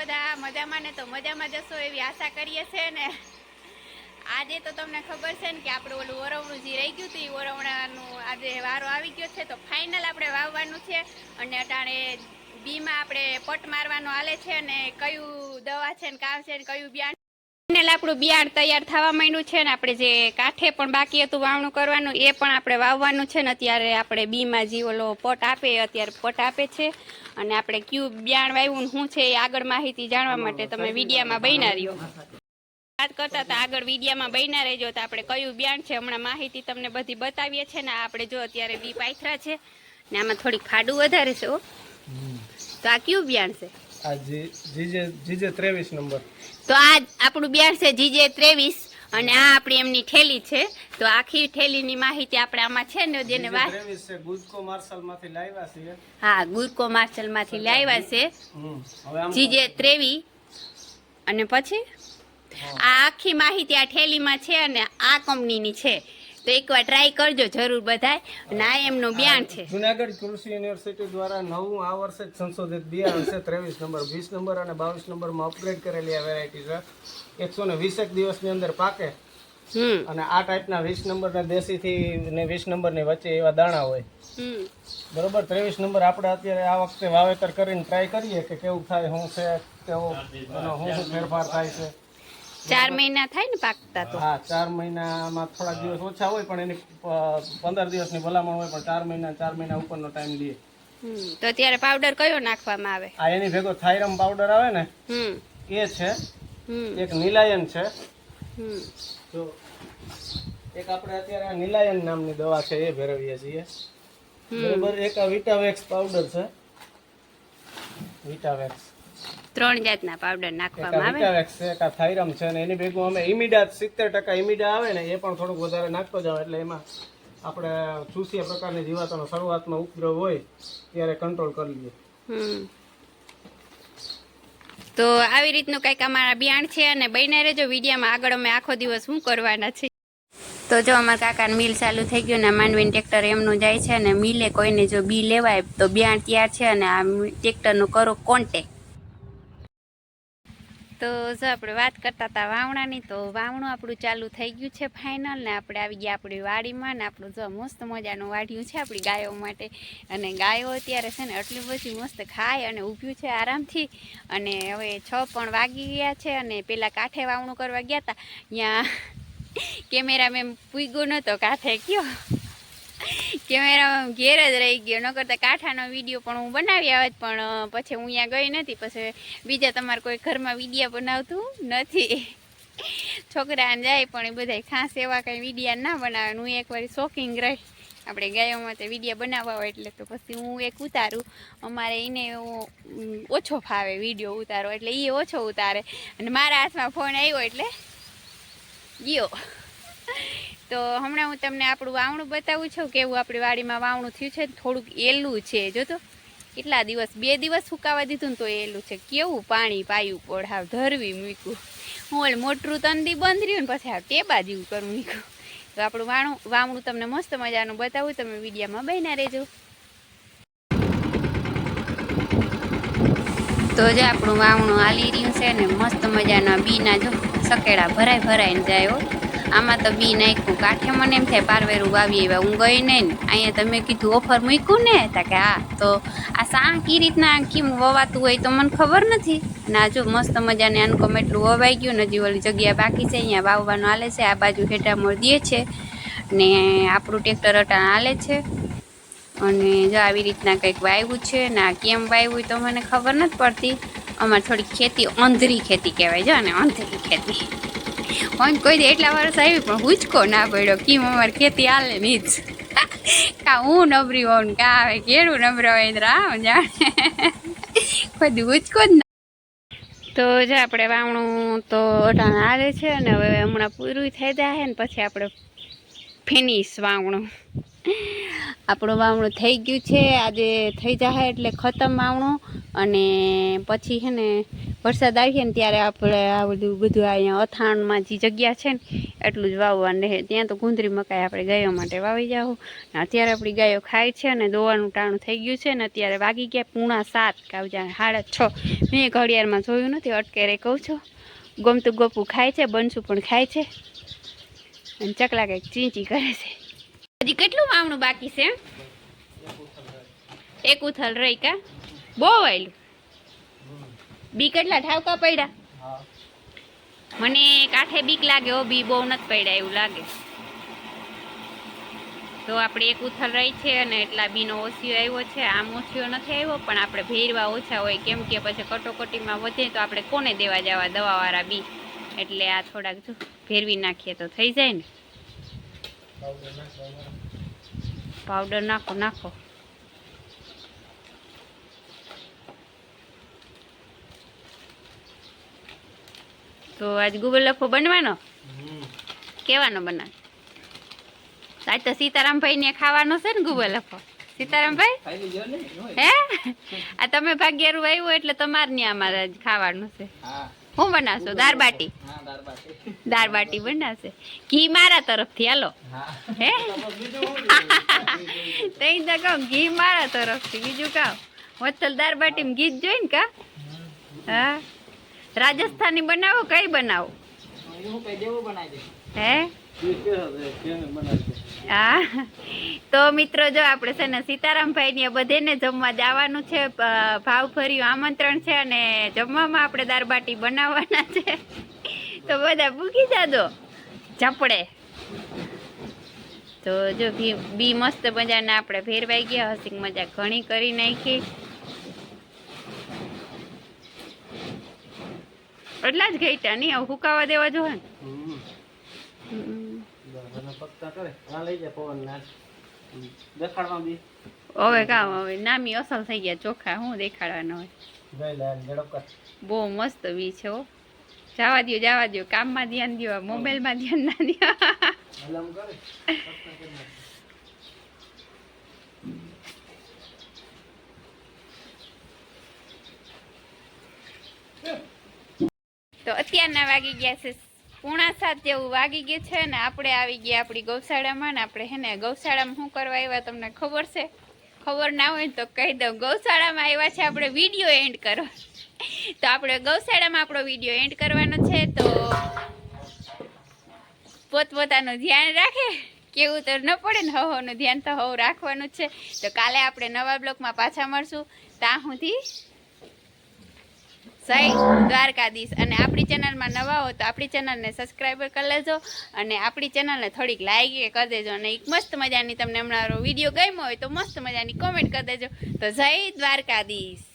બધા મજામાં ને તો મજામાં જશો એવી આશા કરીએ છે ને. આજે તો તમને ખબર છે ને કે આપણે ઓલું ઓરવણું જે રહી ગયું હતું એ ઓરવણાનું આજે વારો આવી ગયો છે, તો ફાઇનલ આપણે વાવવાનું છે. અને અટાણે બીમાં આપણે પટ મારવાનો હાલે છે અને કયું દવા છે ને કામ છે ને કયું બિયાણ ફાઇનલ આપણું બિયાણ તૈયાર થવા માંડ્યું છે ને આપણે જે કાંઠે પણ બાકી હતું વાવણું કરવાનું એ પણ આપણે વાવવાનું છે ને અત્યારે આપણે બીમાં જે ઓલો પોટ આપે અત્યારે પોટ આપે છે. અને આપણે ક્યુ બિયાણ વાવ્યું શું છે એ આગળ માહિતી જાણવા માટે તમે વિડીયામાં બન્યા રહ્યો વાત કરતા હતા આગળ વિડીયામાં બન્યા રહેજો તો આપણે કયું બિયાણ છે હમણાં માહિતી તમને બધી બતાવીએ છે ને આપણે જો અત્યારે બી પાથરા છે ને આમાં થોડીક ખાડું વધારે છે હો. તો આ ક્યુ બિયાણ છે? આ જીજે જીજે ત્રેવીસ નંબર. તો આ આપણું બિયાર છે જીજે ત્રેવીસ અને આ આપણી એમની ઠેલી છે. તો આખી ઠેલીની માહિતી આપણે આમાં છે ને જેને વાત છે ગુજકો માર્શલમાંથી લાવ્યા છીએ હા ગુરકો માર્શલમાંથી લાવ્યા છે. જીજે ત્રેવી અને પછી? આ આખી માહિતી આ ઠેલીમાં છે અને આ કંપનીની છે. તો એકવાર ટ્રાય કરજો જરૂર બધાય. અને આ એમનું બિયાણ છે. જુનાગઢ કૃષિ યુનિવર્સિટી દ્વારા નવું આ વર્ષે જ સંશોધિત બિયારણ છે ત્રેવીસ નંબર વીસ નંબર અને બાવીસ નંબરમાં અપગ્રેડ કરેલી આ વેરાયટી છે. એકસો ને વીસેક દિવસની અંદર પાકે. હમ. અને આ ટાઈપના વીસ નંબર ને દેશીથી ને વીસ નંબરની વચ્ચે એવા દાણા હોય. હમ. બરોબર? ત્રેવીસ નંબર આપણે અત્યારે આ વખતે વાવેતર કરીને ટ્રાય કરીએ કે કેવું થાય શું છે કેવો શું ફેરફાર થાય છે. ચાર મહિના થાય ને પાકતા તો. હા ચાર મહિનામાં થોડાક દિવસ ઓછા હોય પણ એની પંદર દિવસની ભલામણ હોય પણ ચાર મહિના ચાર મહિના ઉપરનો ટાઈમ લઈએ તો અત્યારે પાવડર કયો નાખવામાં આવે? આ એની ભેગો થાયરમ પાવડર આવે ને એ છે એક નિલાયન છે. જો એક આપણે અત્યારે નીલાયન નામની દવા છે એ ભેરવીએ છીએ. બરોબર એક આ વિટાવેક્સ પાવડર છે. વિટાવેક્સ ત્રણ જાતના પાવડર નાખવામાં આવે. છે છે ને એની ભેગું અમે ઇમિડા સિત્તેર ટકા ઇમિડા આવે ને એ પણ થોડુંક વધારે નાખતો જાવ એટલે એમાં આપણે ચૂસિયા પ્રકારની જીવાતોનો શરૂઆતમાં ઉપદ્રવ હોય ત્યારે કંટ્રોલ કરી લઈએ. તો આવી રીતનું કંઈક અમારા બિયાણ છે અને બન્યા રહેજો. વિડીયામાં આગળ અમે આખો દિવસ શું કરવાના છે તો જો અમારા કાકાને મિલ ચાલુ થઈ ગયું ને માંડવીન ટ્રેક્ટર એમનું જાય છે અને મિલે કોઈને જો બી લેવાય તો બિયાણ તૈયાર છે અને આ ટ્રેક્ટરનું કરો કોન્ટેક તો જો આપણે વાત કરતા હતા વાવણાની, તો વાવણું આપણું ચાલુ થઈ ગયું છે ફાઇનલ ને આપણે આવી ગયા આપણી વાડીમાં ને આપણું જો મસ્ત મજાનું વાઢ્યું છે આપણી ગાયો માટે. અને ગાયો અત્યારે છે ને આટલી બધી મસ્ત ખાય અને ઊભ્યું છે આરામથી. અને હવે છ પણ વાગી ગયા છે અને પેલા કાંઠે વાવણું કરવા ગયા હતા ત્યાં કેમેરા મેં પૂગ્યો નહોતો કાંઠે, કયો? કેમેરામાં ઘેર જ રહી ગયો. ન કરતા કાંઠાનો વીડિયો પણ હું બનાવી આવત પણ પછી હું અહીંયા ગઈ નથી. પછી બીજા તમારે કોઈ ઘરમાં વીડિયો બનાવતું નથી. છોકરાને જાય પણ એ બધા ખાસ એવા કંઈ વિડીયા ના બનાવે. હું એકવાર શોખીંગ રહી. આપણે ગાયોમાં તો વિડીયા બનાવવા હોય એટલે તો પછી હું એક ઉતારું. અમારે એને ઓછો ફાવે વીડિયો ઉતારો એટલે એ ઓછો ઉતારે. અને મારા હાથમાં ફોન આવ્યો એટલે ગયો. તો હમણાં હું તમને આપણું વાવણું બતાવું છું કેવું આપણી વાડીમાં વાવણું થયું છે થોડુંક એલું છે. જો તો કેટલા દિવસ? બે દિવસ સુકાવા દીધું ને તો એલું છે. કેવું પાણી પાયું પોઢાવ ધરવી મૂક્યું. હું એટલે મોટરું તંદી બંધ રહ્યું ને પછી આ ટેબા જેવું કરું મૂક્યું. તો આપણું વાણું, વાવણું તમને મસ્ત મજાનું બતાવું. તમે વિડીયામાં બહેના રહેજો. તો જે આપણું વાવણું હાલી રહ્યું છે ને મસ્ત મજાના બીના જો સકેડા ભરાય ભરાઈને જાય આમાં તો બી નાખ્યું. કાંઠે મને એમ થાય પારવેરું વાવી એવા હું ગઈ નહીં ને. અહીંયા તમે કીધું ઓફર મૂક્યું ને? તા કે હા. તો આ શા કી રીતના કેમ વવાતું હોય તો મને ખબર નથી. ના જો મસ્ત મજાને અનકોમ એટલું વવાઈ ગયું ને હજી ઓલી જગ્યા બાકી છે, અહીંયા વાવવાનું હાલે છે, આ બાજુ હેઠા દે છે. ને આપણું ટ્રેક્ટર અટાણ હાલે છે. અને જો આવી રીતના કંઈક વાવ્યું છે ને આ કેમ વાવ્યું તો મને ખબર નથી પડતી. અમારે થોડી ખેતી, અંધરી ખેતી કહેવાય. છે અને અંધરી ખેતી. હું કોઈ દે એટલા વર્ષ આવી, પણ હુચકો ના પડ્યો કેમ અમારે ખેતી હાલે નહીં જ. કા હું નબરી હોઉં કા આવે કેળું નબળો હોય રામ જાણે. કોઈ હુચકો જ ના તો જે આપણે વાવણું તો અઢાણ હાલે છે અને હવે હમણાં પૂરું થઈ જાય ને પછી આપણે ફિનિશ વાવણું. આપણું વાવણું થઈ ગયું છે, આજે થઈ જાય એટલે ખતમ વાવણું. અને પછી છે ને વરસાદ આવીએ ને ત્યારે આપણે આ બધું બધું અહીંયા અથાણમાં જે જગ્યા છે ને, એટલું જ વાવવાનું રહે. ત્યાં તો ગુંદરી મકાઈ આપણે ગાયો માટે વાવી જાવ ને અત્યારે આપણી ગાયો ખાય છે અને દોવાનું ટાણું થઈ ગયું છે ને, અત્યારે વાગી ગયા પૂણા સાત કાવજા સાડા છ. મેં ઘડિયાળમાં જોયું નથી અટકેરે કહું છું. ગમતું ગપું ખાય છે બનશું પણ ખાય છે. અને ચકલા કંઈક ચીંચી કરે છે. હજી કેટલું વાવણું બાકી છે? એક ઉથલ રહી કા? બહુ વાયલું. બી કેટલા ઠાવકા પડ્યા? મને કાંઠે બીક લાગે હો બી બહુ નથી પડ્યા એવું લાગે. તો આપણે એક ઉથલ રહી છે અને એટલા બીનો ઓછિયો આવ્યો છે. આમ ઓછીઓ નથી આવ્યો પણ આપણે ભેરવા ઓછા હોય કેમ કે પછી કટોકટીમાં વધે તો આપણે કોને દેવા જવા? દવાવાળા બી. એટલે આ થોડાક જો ભેરવી નાખીએ તો થઈ જાય ને. પાવડર નાખો નાખો. તો આજ ગુગલ લખો બનવાનો? કેવાનો બનાવે? આજ તો સીતારામભાઈ ને ખાવાનો છે ને ગુગલ લખો. સીતારામભાઈ? હે? આ તમે ભાગ્યારું આવ્યું એટલે તમારે ને અમારે જ ખાવાનું છે. હું. બનાવશો? દાળ બાટી દાળ બાટી બનાવશે. ઘી મારા તરફથી હાલો. હે. તઈ તો કહું ઘી મારા તરફથી. બીજું કહું વત્સલ દાળ બાટીમાં ઘી જ જોઈ ને કા હા. રાજસ્થાની બનાવો, કઈ બનાવો? હે? હા. તો મિત્રો, જો આપણે છે ને સીતારામભાઈ ને બધેને જમવા જવાનું છે ભાવ ભાવભર્યું આમંત્રણ છે અને જમવામાં આપણે દાળ બાટી બનાવવાના છે. તો બધા ભૂકી જાદો ઝપડે તો જો બી મસ્ત મજાના આપણે ફેરવાઈ ગયા હસીક મજા ઘણી કરી નાખી. એટલા જ ઘેટા નહીં આવું હુકાવા દેવા જો ને. હવે કામ હવે નામી અસલ થઈ ગયા ચોખા હું દેખાડવાનો હોય. બહુ મસ્ત બી છે હો. જવા દ્યો જવા દ્યો કામમાં ધ્યાન દો મોબાઈલમાં ધ્યાન ના દ્યો હલમ કરે પત્તા કરી નાખ. તો અત્યારના વાગી ગયા છે પૂણા સાત જેવું વાગી ગયું છે ને આપણે આવી ગયા આપણી ગૌશાળામાં ને આપણે હે ને ગૌશાળામાં શું કરવા આવ્યા તમને ખબર છે? ખબર ના હોય તો કહી દઉં. ગૌશાળામાં આવ્યા છે આપણે વીડિયો એન્ડ કરવા. તો આપણે ગૌશાળામાં આપણો વીડિયો એન્ડ કરવાનો છે. તો પોતપોતાનું ધ્યાન રાખે. કેવું તો ન પડે ને હવનું ધ્યાન તો હવ રાખવાનું છે. તો કાલે આપણે નવા બ્લોકમાં પાછા મળશું. ત્યાં સુધી જય દ્વારકાધીશ. અને આપણી ચેનલમાં નવા હો તો આપણી ચેનલને સબસ્ક્રાઈબર કરી લેજો અને આપણી ચેનલને થોડીક લાઈક કરી દેજો અને એક મસ્ત મજાની તમને હમણાં વીડિયો ગમ્યો હોય તો મસ્ત મજાની કોમેન્ટ કરી દેજો. તો જય દ્વારકાધીશ.